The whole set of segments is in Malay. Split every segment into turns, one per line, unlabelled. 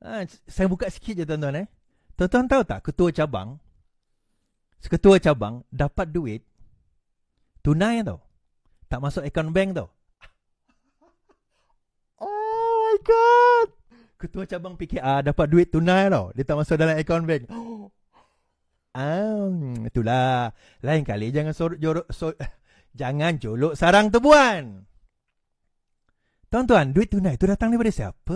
Ha, saya buka sikit je tuan-tuan eh. Tuan-tuan tahu tak ketua cabang, ketua cabang dapat duit tunai tau. Tak masuk akaun bank tau. Oh my god. Ketua cabang PKR dapat duit tunai tau. Dia tak masuk dalam akaun bank. Ah, itulah. Lain kali jangan sorok jorok so, jangan jolok sarang tebuan. Tuan-tuan, duit tunai itu datang daripada siapa?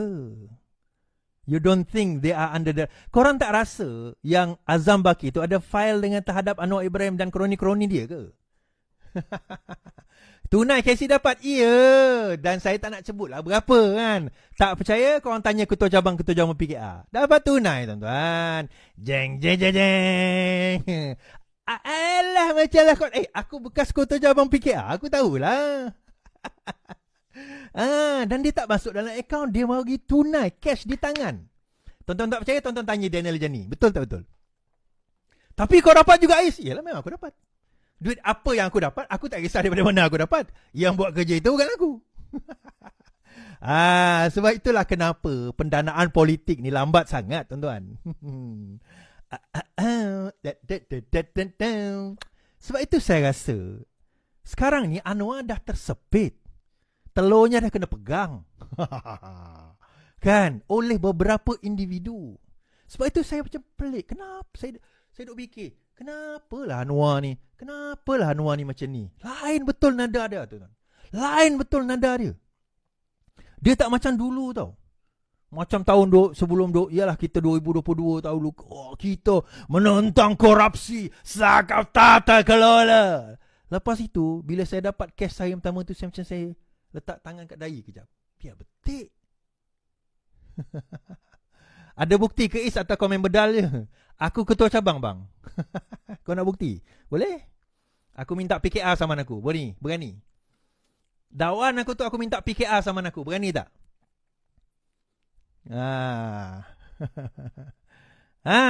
You don't think they are under the... Korang tak rasa yang Azam Baki itu ada file dengan terhadap Anwar Ibrahim dan kroni-kroni dia ke? Tunai Casey dapat? Ya. Dan saya tak nak sebut lah berapa kan. Tak percaya korang tanya ketua cabang ketua cabang PKR. Dapat tunai tuan-tuan. Jeng jeng jeng jeng. Alah macam lah kau. Eh aku bekas ketua cabang PKR. Aku tahulah. ah, dan dia tak masuk dalam akaun. Dia pergi tunai. Cash di tangan. Tuan-tuan tak percaya? Tuan-tuan tanya Daniel Jani. Betul tak betul? Tapi kau dapat juga Ais. Yalah memang aku dapat. Duit apa yang aku dapat, aku tak kisah daripada mana aku dapat. Yang buat kerja itu bukan aku. ah, sebab itulah kenapa pendanaan politik ni lambat sangat, tuan-tuan. sebab itu saya rasa sekarang ni Anwar dah tersepit. Telurnya dah kena pegang. kan? Oleh beberapa individu. Sebab itu saya macam pelik. Kenapa saya saya duk fikir, Kenapalah Anwar ni? Kenapalah Anwar ni macam ni? Lain betul nada dia tu. Lain betul nada dia. Dia tak macam dulu tau. Macam tahun do, sebelum do, ialah kita 2022 tahu lu. Oh, kita menentang korupsi. Sakap tata kelola. Lepas itu, bila saya dapat cash saya pertama tu, saya macam saya letak tangan kat dahi kejap. Dia betik. Ada bukti ke Is atau komen bedal je? Aku ketua cabang bang. Kau nak bukti? Boleh? Aku minta PKR sama aku. Berani? Berani? Dawan aku tu aku minta PKR sama aku. Berani tak? Ha. ha.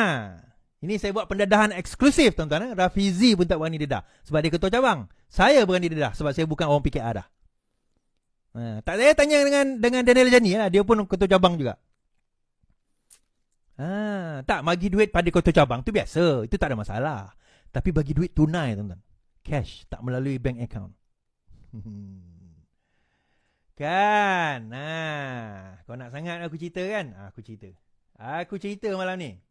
Ini saya buat pendedahan eksklusif tuan-tuan. Eh? Rafizi pun tak berani dedah. Sebab dia ketua cabang. Saya berani dedah. Sebab saya bukan orang PKR dah. Ha. Tak saya tanya dengan dengan Daniel Jani. Lah. Dia pun ketua cabang juga. Ha, tak bagi duit pada kota cabang tu biasa. Itu tak ada masalah. Tapi bagi duit tunai tuan-tuan. Cash tak melalui bank account. kan? Ha, kau nak sangat aku cerita kan? Ha, aku cerita. Aku cerita malam ni.